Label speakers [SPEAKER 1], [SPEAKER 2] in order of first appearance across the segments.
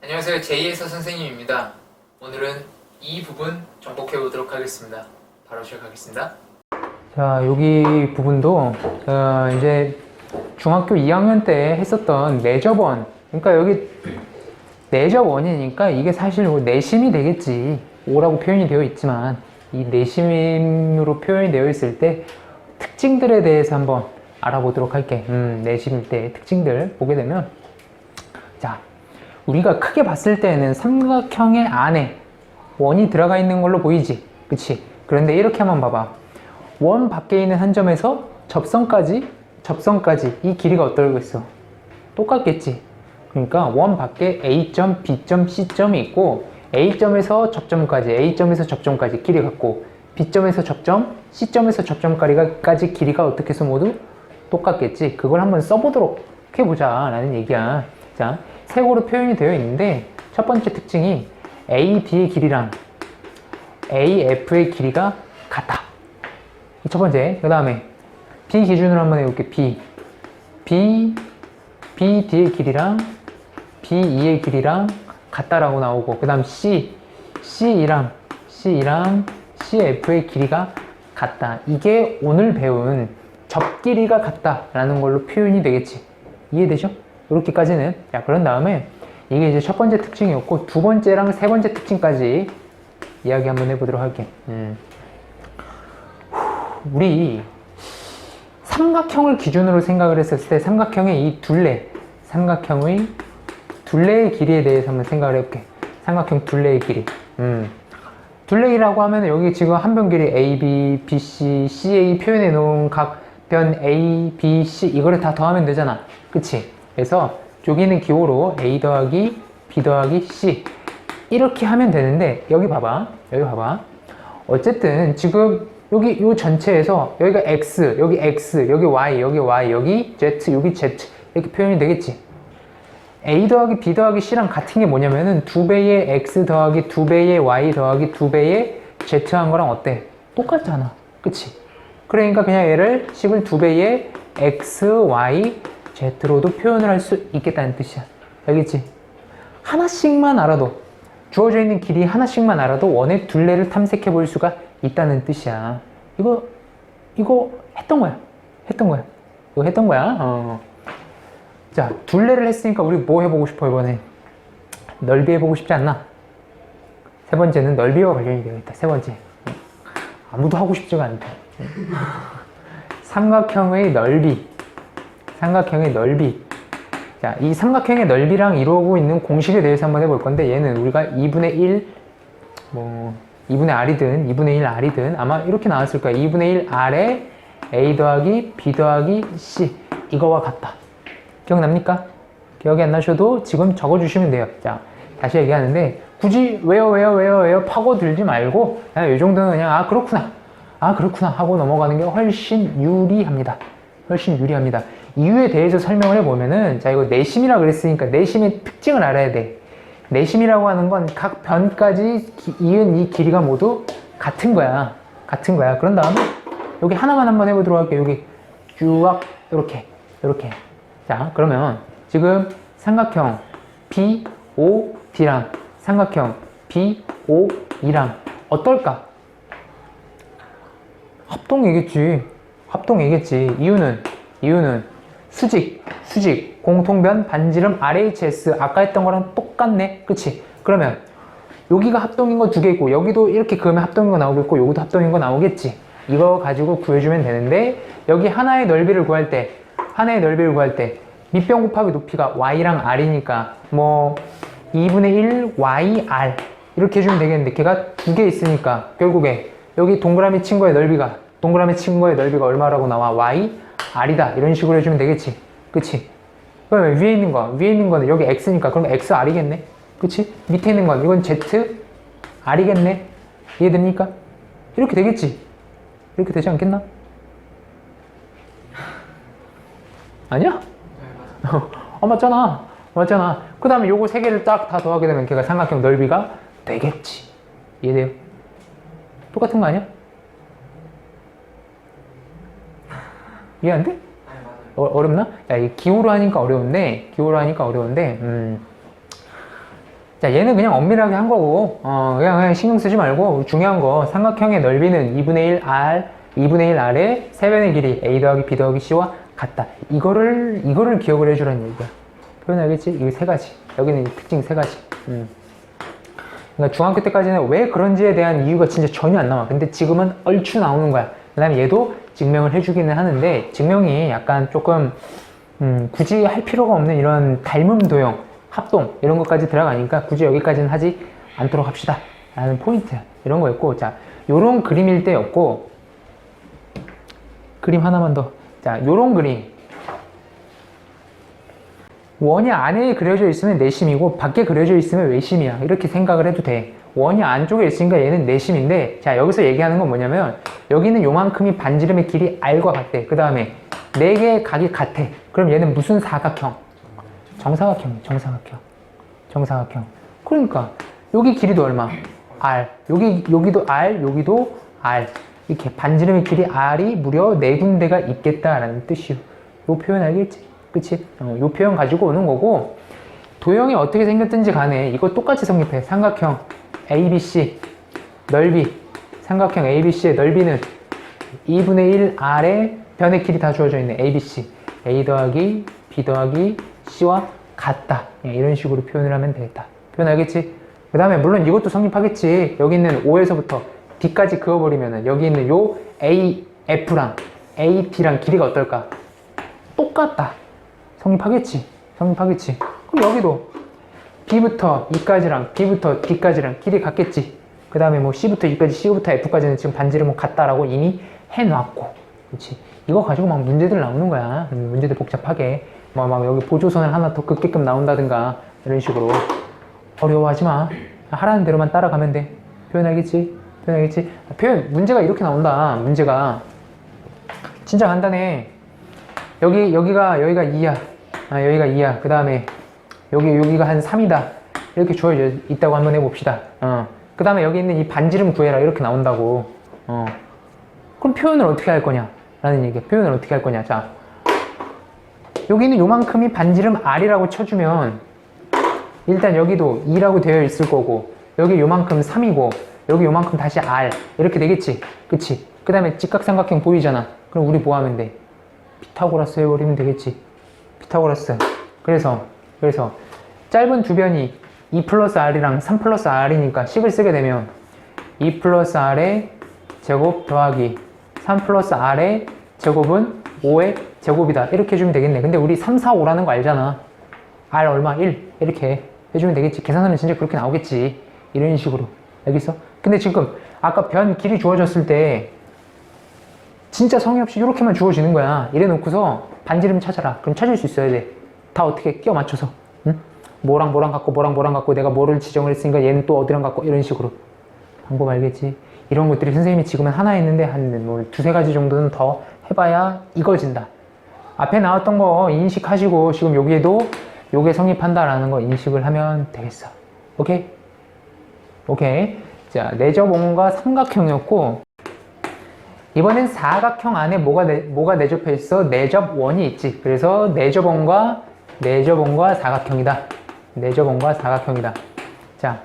[SPEAKER 1] 안녕하세요. 제이에서 선생님입니다. 오늘은 이 부분 정복해 보도록 하겠습니다. 바로 시작하겠습니다. 자, 여기 부분도 어, 이제 중학교 2학년 때 했었던 내접원. 그러니까 여기 내접원이니까 이게 사실 뭐 내심이 되겠지. 오라고 표현이 되어 있지만 이 내심으로 표현이 되어 있을 때 특징들에 대해서 한번 알아보도록 할게. 음, 내심일 때 특징들 보게 되면 자, 우리가 크게 봤을 때는 삼각형의 안에 원이 들어가 있는 걸로 보이지. 그치? 그런데 이렇게 한번 봐봐. 원 밖에 있는 한 점에서 접선까지, 접선까지 이 길이가 어떨겠어? 똑같겠지? 그러니까 원 밖에 A점, B점, C점이 있고 A점에서 접점까지, A점에서 접점까지 길이 같고 B점에서 접점, C점에서 접점까지 길이가 어떻게 해서 모두 똑같겠지? 그걸 한번 써보도록 해보자 라는 얘기야. 자, 색으로 표현이 되어 있는데 첫 번째 특징이 AB의 길이랑 AF의 길이가 같다. 이첫 번째. 그 다음에 B 기준으로 한번 해볼게. B. B, BD의 길이랑 BE의 길이랑 같다라고 나오고 그 다음 C, CE랑 CE랑 CF의 길이가 같다. 이게 오늘 배운 접길이가 같다라는 걸로 표현이 되겠지. 이해되죠? 이렇게까지는. 자, 그런 다음에 이게 이제 첫 번째 특징이었고 두 번째랑 세 번째 특징까지 이야기 한번 해보도록 할게. 음. 후, 우리 삼각형을 기준으로 생각을 했었을 때 삼각형의 이 둘레, 삼각형의 둘레의 길이에 대해서 한번 생각을 해볼게. 삼각형 둘레의 길이. 음. 둘레이라고 하면 여기 지금 한 변 길이 A, B, B, C, CA 표현해 놓은 각 변 A, B, C 이거를 다 더하면 되잖아. 그치? 그래서 여기는 기호로 A 더하기 B 더하기 C 이렇게 하면 되는데 여기 봐봐. 여기 봐봐. 어쨌든 지금 여기 이 전체에서 여기가 X, 여기 X, 여기 Y, 여기 Y, 여기 Z, 여기 Z 이렇게 표현이 되겠지. A 더하기 B 더하기 C랑 같은 게 뭐냐면은 두 배의 X 더하기 두 배의 Y 더하기 두 배의 Z 한 거랑 어때? 똑같잖아. 그치? 그러니까 그냥 얘를 식을 두 배의 X, Y, Z로도 표현을 할 수 있겠다는 뜻이야. 알겠지? 하나씩만 알아도 주어져 있는 길이 하나씩만 알아도 원의 둘레를 탐색해 볼 수가 있다는 뜻이야. 이거 이거 했던 거야. 했던 거야. 이거 했던 거야. 어. 자, 둘레를 했으니까 우리 뭐 해보고 싶어 이번에? 넓이 해보고 싶지 않나? 세 번째는 넓이와 관련이 되어 있다. 세 번째. 아무도 하고 싶지가 않다. 삼각형의 넓이. 삼각형의 넓이. 자, 이 삼각형의 넓이랑 이루고 있는 공식에 대해서 한번 해볼 건데 얘는 우리가 2분의 1, 뭐 2분의 r이든 2분의 1 r이든 아마 이렇게 나왔을 거야. 2분의 1 r에 a 더하기 b 더하기 c 이거와 같다. 기억납니까? 기억이 안 나셔도 지금 적어주시면 돼요. 자, 다시 얘기하는데 굳이 왜요 왜요 왜요 왜요 파고들지 말고 그냥 이 정도는 그냥 아 그렇구나 아 그렇구나 하고 넘어가는 게 훨씬 유리합니다. 훨씬 유리합니다. 이유에 대해서 설명을 해보면은 자 이거 내심이라 그랬으니까 내심의 특징을 알아야 돼. 내심이라고 하는 건 각 변까지 기- 이은 이 길이가 모두 같은 거야. 같은 거야. 그런 다음에 여기 하나만 한번 해보도록 할게요. 여기 쭉 이렇게 이렇게. 자 그러면 지금 삼각형 BOD랑 삼각형 BOE랑 어떨까? 합동이겠지. 합동이겠지. 이유는 이유는 수직, 수직, 공통변, 반지름, RHS 아까 했던 거랑 똑같네. 그치? 그러면 여기가 합동인 거 두 개 있고 여기도 이렇게 그으면 합동인 거 나오겠고 여기도 합동인 거 나오겠지. 이거 가지고 구해주면 되는데 여기 하나의 넓이를 구할 때 하나의 넓이를 구할 때 밑변 곱하기 높이가 y랑 r이니까 뭐 2분의 1 yr 이렇게 해주면 되겠는데 걔가 두 개 있으니까 결국에 여기 동그라미 친 거의 넓이가 동그라미 친 거의 넓이가 얼마라고 나와 y r이다. 이런 식으로 해주면 되겠지. 그치? 그러면 위에 있는 거 위에 있는 거는 여기 x니까 그럼 x r이겠네. 그치? 밑에 있는 건 이건 z r이겠네. 이해됩니까? 이렇게 되겠지? 이렇게 되지 않겠나? 아니야? 어 맞잖아. 맞잖아. 그 다음에 요거 세 개를 딱 다 더하게 되면 걔가 삼각형 넓이가 되겠지. 이해돼요? 똑같은 거 아니야 이해 안 돼? 어, 어렵나? 야, 이 기호로 하니까 어려운데, 기호로 하니까 어려운데, 음, 자, 얘는 그냥 엄밀하게 한 거고, 어, 그냥, 그냥 신경 쓰지 말고, 중요한 거, 삼각형의 넓이는 2분의 1 r, 2분의 1 r의 세변의 길이 a 더하기 b 더하기 c와 같다. 이거를, 이거를 기억을 해주라는 얘기야. 표현 알겠지? 이거 세 가지. 여기는 이 특징 세 가지. 음. 그러니까 중학교 때까지는 왜 그런지에 대한 이유가 진짜 전혀 안 나와. 근데 지금은 얼추 나오는 거야. 그 다음에 얘도 증명을 해주기는 하는데, 증명이 약간 조금, 음, 굳이 할 필요가 없는 이런 닮음 도형, 합동, 이런 것까지 들어가니까 굳이 여기까지는 하지 않도록 합시다. 라는 포인트. 이런 거였고, 자, 요런 그림일 때였고, 그림 하나만 더. 자, 요런 그림. 원이 안에 그려져 있으면 내심이고 밖에 그려져 있으면 외심이야 이렇게 생각을 해도 돼 원이 안쪽에 있으니까 얘는 내심인데 자 여기서 얘기하는 건 뭐냐면 여기는 요만큼이 반지름의 길이 r과 같대 그 다음에 4개의 각이 같아 그럼 얘는 무슨 사각형? 정사각형 정사각형 정사각형 그러니까 여기 길이도 얼마? r 여기 여기도 r 여기도 r 이렇게 반지름의 길이 r이 무려 4군데가 있겠다라는 뜻이요 요 표현 알겠지? 그치? 어, 요 표현 가지고 오는 거고 도형이 어떻게 생겼든지 간에 이거 똑같이 성립해 삼각형 ABC 넓이 삼각형 ABC의 넓이는 2분의 1R의 변의 길이 다 주어져 있네 ABC A 더하기 B 더하기 C와 같다 예, 이런 식으로 표현을 하면 되겠다 표현 알겠지? 그 다음에 물론 이것도 성립하겠지 여기 있는 O에서부터 D까지 그어버리면은 여기 있는 요 AF랑 AT랑 길이가 어떨까? 똑같다 성립하겠지. 성립하겠지. 그럼 여기도 B부터 E까지랑 B부터 D까지랑 길이 같겠지. 그 다음에 뭐 C부터 E까지, C부터 F까지는 지금 반지름은 같다라고 이미 해놨고. 그렇지. 이거 가지고 막 문제들 나오는 거야. 음, 문제들 복잡하게. 뭐 막 여기 보조선을 하나 더 긋게끔 나온다든가 이런 식으로. 어려워하지 마. 하라는 대로만 따라가면 돼. 표현 알겠지? 표현 알겠지? 표현, 문제가 이렇게 나온다. 문제가. 진짜 간단해. 여기 여기가 여기가 2야. 아, 여기가 2야. 그 다음에 여기 여기가 한 3이다. 이렇게 주어져 있다고 한번 해봅시다. 어. 그 다음에 여기 있는 이 반지름 구해라 이렇게 나온다고. 어. 그럼 표현을 어떻게 할 거냐? 라는 얘기야. 표현을 어떻게 할 거냐? 자, 여기는 요만큼이 반지름 R이라고 쳐주면 일단 여기도 2라고 되어 있을 거고 여기 요만큼 3이고 여기 요만큼 다시 R 이렇게 되겠지? 그치? 그 다음에 직각삼각형 보이잖아. 그럼 우리 뭐 하면 돼? 피타고라스 해버리면 되겠지. 피타고라스. 그래서, 그래서, 짧은 두 변이 2 플러스 R이랑 3 플러스 R이니까 식을 쓰게 되면 2 플러스 R의 제곱 더하기 3 플러스 R의 제곱은 5의 제곱이다. 이렇게 해주면 되겠네. 근데 우리 3, 4, 5라는 거 알잖아. R 얼마? 1. 이렇게 해주면 되겠지. 계산하면 진짜 그렇게 나오겠지. 이런 식으로. 알겠어? 근데 지금 아까 변 길이 주어졌을 때 진짜 성의 없이 이렇게만 주어지는 거야. 이래 놓고서 반지름 찾아라. 그럼 찾을 수 있어야 돼. 다 어떻게 끼워 맞춰서. 응? 뭐랑 뭐랑 갖고 뭐랑 뭐랑 갖고 내가 뭐를 지정을 했으니까 얘는 또 어디랑 갖고 이런 식으로. 방법 알겠지? 이런 것들이 선생님이 지금은 하나 있는데 한 뭐 두세 가지 정도는 더 해봐야 이거진다. 앞에 나왔던 거 인식하시고 지금 여기에도 요게 성립한다라는 거 인식을 하면 되겠어. 오케이? 오케이. 자, 내접원과 삼각형이었고 이번엔 사각형 안에 뭐가, 내, 뭐가 내접해 있어? 내접원이 있지. 그래서 내접원과 내접원과 사각형이다. 내접원과 사각형이다. 자,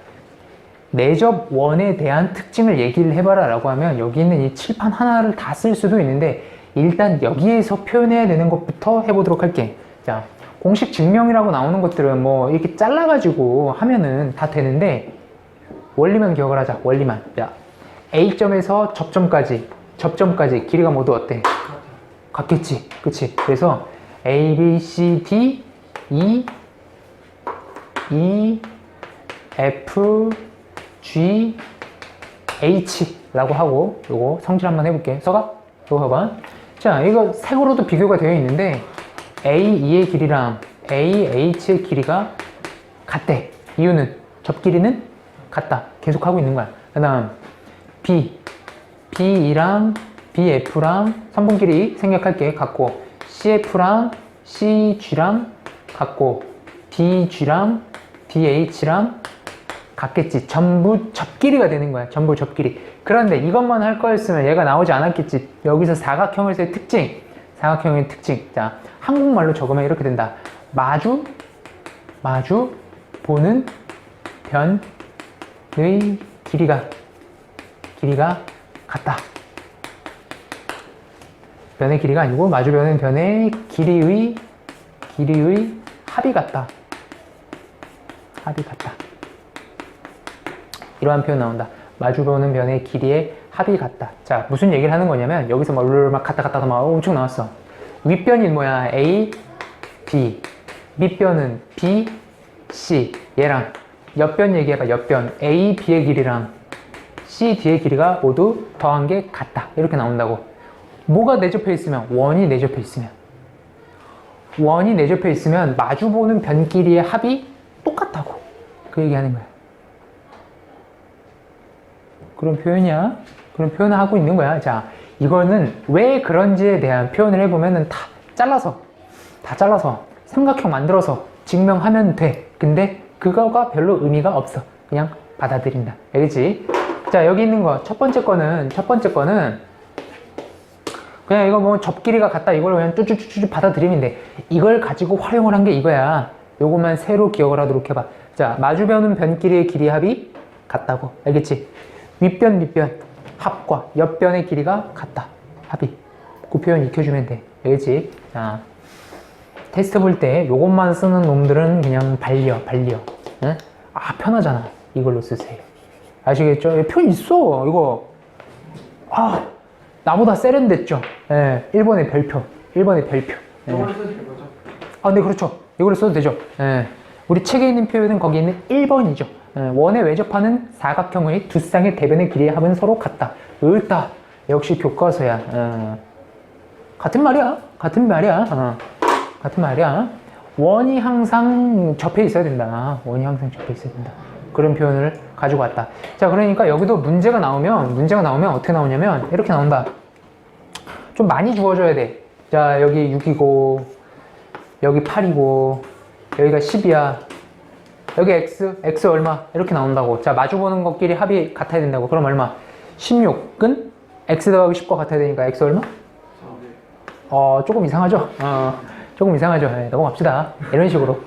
[SPEAKER 1] 내접원에 대한 특징을 얘기를 해봐라 라고 하면 여기 있는 이 칠판 하나를 다 쓸 수도 있는데 일단 여기에서 표현해야 되는 것부터 해보도록 할게. 자, 공식 증명이라고 나오는 것들은 뭐 이렇게 잘라가지고 하면은 다 되는데 원리만 기억을 하자. 원리만. 자, A점에서 접점까지 접점까지 길이가 모두 어때? 같겠지. 그치? 그래서 A, B, C, D, E, E, F, G, H라고 하고 요거 성질 한번 해볼게. 써가? 요거 봐봐. 자, 이거 색으로도 비교가 되어 있는데 A, E의 길이랑 A, H의 길이가 같대. 이유는 접길이는 같다. 계속 하고 있는 거야. 그 다음 B, B2랑 BF랑 3분길이 생략할게 같고 CF랑 CG랑 같고 DG랑 DH랑 같겠지. 전부 접길이가 되는 거야. 전부 접길이 그런데 이것만 할 거였으면 얘가 나오지 않았겠지. 여기서 사각형에서의 특징. 사각형의 특징. 자 한국말로 적으면 이렇게 된다. 마주 마주 보는 변의 길이가 길이가 같다. 변의 길이가 아니고 마주변은 변의 길이의 길이의 합이 같다. 합이 같다. 이러한 표현 나온다. 마주보는 변의 길이의 합이 같다. 자, 무슨 얘기를 하는 거냐면 여기서 막, 룰 막 갔다 갔다 막 엄청 나왔어. 윗변이 뭐야? A, B. 밑변은 B, C. 얘랑 옆변 얘기해봐. 옆변 A, B의 길이랑 C, D의 길이가 모두 더한 게 같다. 이렇게 나온다고. 뭐가 내접해 있으면 원이 내접해 있으면 원이 내접해 있으면 마주보는 변 길이의 합이 똑같다고. 그 얘기하는 거야. 그런 표현이야. 그런 표현을 하고 있는 거야. 자, 이거는 왜 그런지에 대한 표현을 해보면은 다 잘라서, 다 잘라서 삼각형 만들어서 증명하면 돼. 근데 그거가 별로 의미가 없어. 그냥 받아들인다. 알겠지? 자, 여기 있는 거. 첫 번째 거는, 첫 번째 거는 그냥 이거 뭐 접길이가 같다. 이걸 그냥 쭈쭈쭈쭈 받아들이면 돼. 이걸 가지고 활용을 한 게 이거야. 요것만 새로 기억을 하도록 해봐. 자, 마주 변은 변길이의 길이 합이 같다고. 알겠지? 윗변, 밑변 합과 옆변의 길이가 같다. 합이. 그 표현 익혀주면 돼. 알겠지? 자, 테스트 볼 때 요것만 쓰는 놈들은 그냥 발려, 발려. 응? 아, 편하잖아. 이걸로 쓰세요. 아시겠죠? 이 표현 있어. 이거. 아, 나보다 세련됐죠? 예, 1번의 별표. 1번의 별표. 예.
[SPEAKER 2] 이걸?
[SPEAKER 1] 아, 네, 그렇죠. 이걸로 써도 되죠. 예. 우리 책에 있는 표현은 거기 있는 1번이죠. 예, 원에 외접하는 사각형의 두 쌍의 대변의 길이의 합은 서로 같다. 옳다. 역시 교과서야. 예. 같은 말이야. 같은 말이야. 어. 같은 말이야. 원이 항상 접해 있어야 된다. 원이 항상 접해 있어야 된다. 그런 표현을 가지고 왔다. 자, 그러니까 여기도 문제가 나오면, 문제가 나오면 어떻게 나오냐면, 이렇게 나온다. 좀 많이 주어져야 돼. 자, 여기 6이고, 여기 8이고, 여기가 10이야. 여기 x, x 얼마? 이렇게 나온다고. 자, 마주보는 것끼리 합이 같아야 된다고. 그럼 얼마? 16은 x 더하기 10과 같아야 되니까 x 얼마? 어, 조금 이상하죠? 어, 조금 이상하죠? 네, 넘어갑시다. 이런 식으로.